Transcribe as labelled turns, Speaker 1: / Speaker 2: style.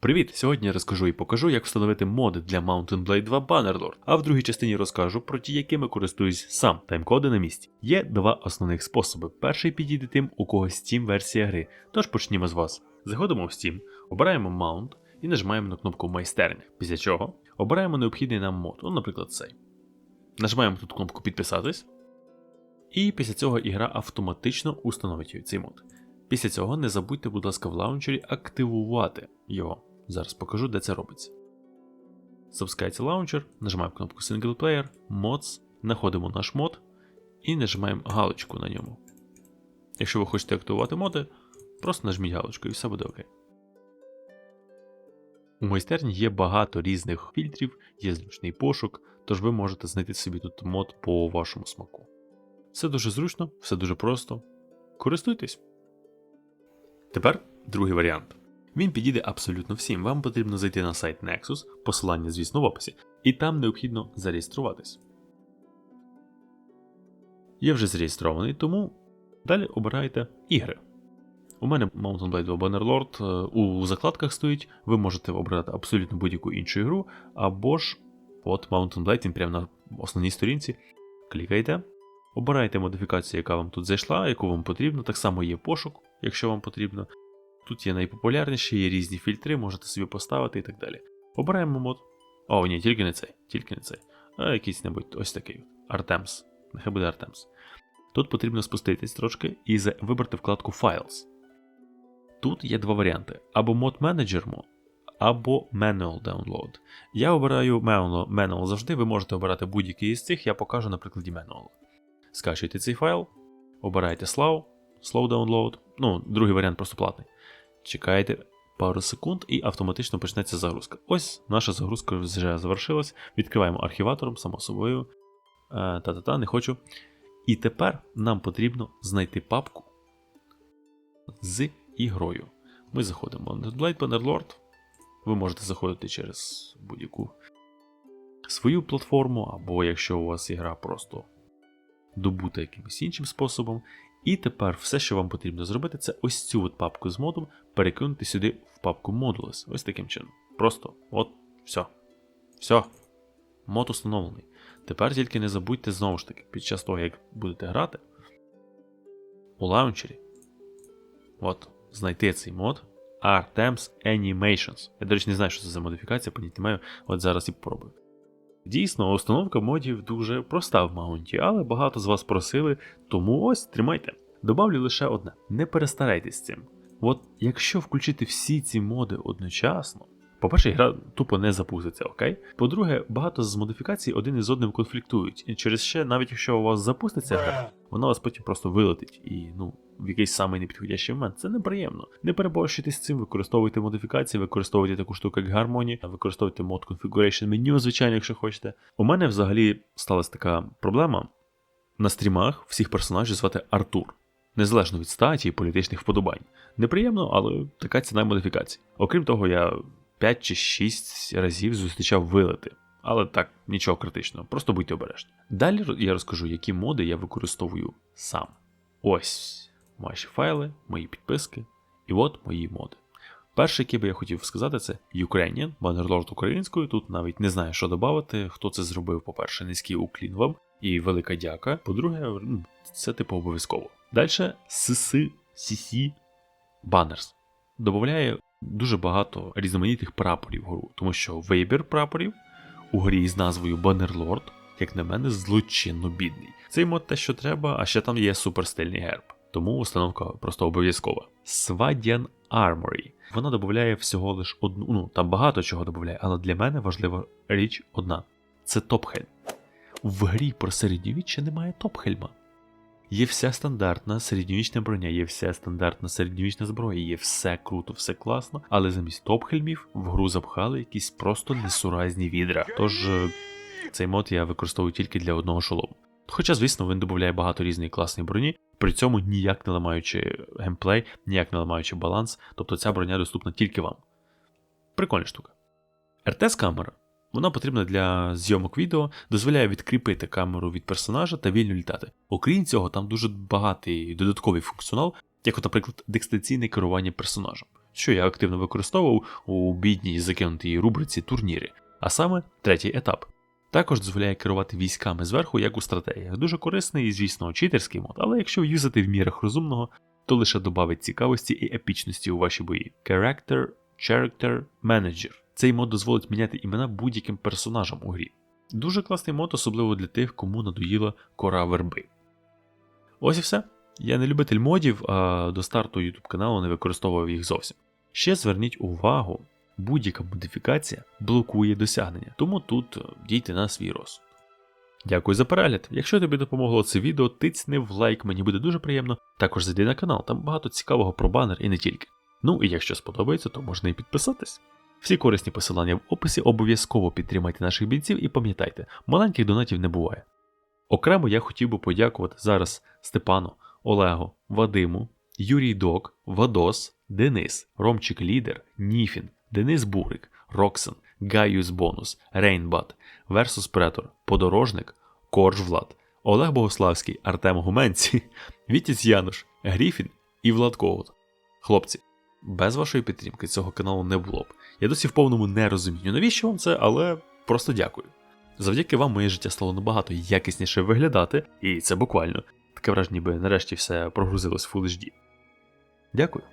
Speaker 1: Привіт! Сьогодні я розкажу і покажу, як встановити моди для Mountain Blade 2 Bannerlord, а в другій частині розкажу про ті, якими користуюсь сам таймкоди на місці. Є два основних способи. Перший підійде тим, у кого Steam версія гри. Тож почнімо з вас. Заходимо в Steam, обираємо Mount і нажимаємо на кнопку майстерня. Після чого обираємо необхідний нам мод, ну, наприклад, цей. Нажимаємо тут кнопку підписатись. І після цього ігра автоматично установить цей мод. Після цього не забудьте, будь ласка, в лаунчері активувати його. Зараз покажу, де це робиться. Запускається лаунчер, нажимаємо кнопку Single Player, Mods, знаходимо наш мод і нажимаємо галочку на ньому. Якщо ви хочете активувати моди, просто нажміть галочку і все буде окей. У майстерні є багато різних фільтрів, є зручний пошук, тож ви можете знайти собі тут мод по вашому смаку. Все дуже зручно, все дуже просто. Користуйтесь. Тепер другий варіант. Він підійде абсолютно всім. Вам потрібно зайти на сайт Nexus, посилання, звісно, в описі, і там необхідно зареєструватись. Я вже зареєстрований, тому далі обирайте ігри. У мене Mountain Blade 2 Bannerlord е, у закладках стоїть, ви можете обрати абсолютно будь-яку іншу ігру, або ж от Mountain Blade, він прямо на основній сторінці. Клікайте, обирайте модифікацію, яка вам тут зайшла, яку вам потрібно. Так само є пошук, якщо вам потрібно. Тут є найпопулярніші, є різні фільтри, можете собі поставити і так далі. Обираємо мод. О, ні, тільки не цей, тільки не цей. А якийсь небудь ось такий. Artems. Нехай буде Artems. Тут потрібно спуститись трошки і вибрати вкладку Files. Тут є два варіанти: або Mod Manager Mod, або Manual Download. Я обираю Manual, Manual завжди, ви можете обирати будь-який із цих, я покажу на прикладі Manual. Скачуйте цей файл, обирайте Slow, Slow Download. Ну, другий варіант просто платний. Чекаєте пару секунд і автоматично почнеться загрузка. Ось наша загрузка вже завершилась. Відкриваємо архіватором, само собою. Е, Та-та-та, не хочу. І тепер нам потрібно знайти папку з ігрою. Ми заходимо на Blade Bannerlord. Ви можете заходити через будь-яку свою платформу, або якщо у вас ігра просто добута якимось іншим способом. І тепер все, що вам потрібно зробити, це ось цю от папку з модом перекинути сюди в папку Modules. Ось таким чином. Просто от, все. Все. Мод установлений. Тепер тільки не забудьте знову ж таки, під час того, як будете грати, у лаунчері. От, знайти цей мод. Artems Animations. Я, до речі, не знаю, що це за модифікація, поняття маю, от зараз і попробую. Дійсно, установка модів дуже проста в маунті, але багато з вас просили, тому ось тримайте. Добавлю лише одне: не перестарайтесь цим. От якщо включити всі ці моди одночасно, по-перше, гра тупо не запуститься, окей? По-друге, багато з модифікацій один із одним конфліктують. І через ще, навіть якщо у вас запуститься гра, вона вас потім просто вилетить і, ну, в якийсь самий непідходящий момент. Це неприємно. Не переборщуйте з цим, використовуйте модифікації, використовуйте таку штуку, як гармонія, використовуйте мод Configuration Menu, звичайно, якщо хочете. У мене взагалі сталася така проблема. На стрімах всіх персонажів звати Артур. Незалежно від статі і політичних вподобань. Неприємно, але така ціна модифікації. Окрім того, я 5 чи 6 разів зустрічав вилети. Але так, нічого критичного, просто будьте обережні. Далі я розкажу, які моди я використовую сам. Ось ваші файли, мої підписки, і от мої моди. Перший, який би я хотів сказати, це Ukrainian, Bannerlord українською. Тут навіть не знаю, що додати. Хто це зробив, по-перше, низький уклін вам і велика дяка. По-друге, ну, це типу обов'язково. Далі CC, CC Banners. Добавляє дуже багато різноманітних прапорів гру, тому що вибір прапорів у грі з назвою Bannerlord, як на мене, злочинно бідний. Цей мод те, що треба, а ще там є суперстильний герб тому установка просто обов'язкова. Свадян Armory. Вона додає всього лиш одну, ну там багато чого додає, але для мене важлива річ одна: це топхельм. В грі про середньовіччя немає топхельма. Є вся стандартна середньовічна броня, є вся стандартна середньовічна зброя, є все круто, все класно, але замість топхельмів в гру запхали якісь просто несуразні відра. Тож е, цей мод я використовую тільки для одного шолому. Хоча, звісно, він додає багато різної класної броні, при цьому ніяк не ламаючи геймплей, ніяк не ламаючи баланс, тобто ця броня доступна тільки вам. Прикольна штука. РТС камера вона потрібна для зйомок відео, дозволяє відкріпити камеру від персонажа та вільно літати. Окрім цього, там дуже багатий додатковий функціонал, як, от, наприклад, дистанційне керування персонажем. що я активно використовував у бідній закинутій рубриці турніри, а саме третій етап. Також дозволяє керувати військами зверху, як у стратегіях. Дуже корисний і, звісно, читерський мод, але якщо юзати в мірах розумного, то лише додавить цікавості і епічності у ваші бої. Character Character Manager. Цей мод дозволить міняти імена будь-яким персонажам у грі. Дуже класний мод, особливо для тих, кому надоїла кора верби. Ось і все. Я не любитель модів, а до старту YouTube каналу не використовував їх зовсім. Ще зверніть увагу, будь-яка модифікація блокує досягнення, тому тут е, дійте на свій розсуд. Дякую за перегляд. Якщо тобі допомогло це відео, тицьни в лайк, мені буде дуже приємно. Також зайди на канал, там багато цікавого про банер і не тільки. Ну і якщо сподобається, то можна і підписатись. Всі корисні посилання в описі обов'язково підтримайте наших бійців і пам'ятайте, маленьких донатів не буває. Окремо я хотів би подякувати зараз Степану, Олегу, Вадиму, Юрій Док, Вадос, Денис, Ромчик Лідер, Ніфін, Денис Бурик, Роксен, Гайюс Бонус, Рейнбат, Версус Претор, Подорожник, Корж Влад, Олег Богославський, Артем Гуменці, Вітіс Януш, Гріфін і Влад Коут. Хлопці, без вашої підтримки цього каналу не було б. Я досі в повному не розумію, навіщо вам це, але просто дякую. Завдяки вам моє життя стало набагато якісніше виглядати, і це буквально. Таке враження, ніби нарешті все прогрузилось в Full HD. Дякую.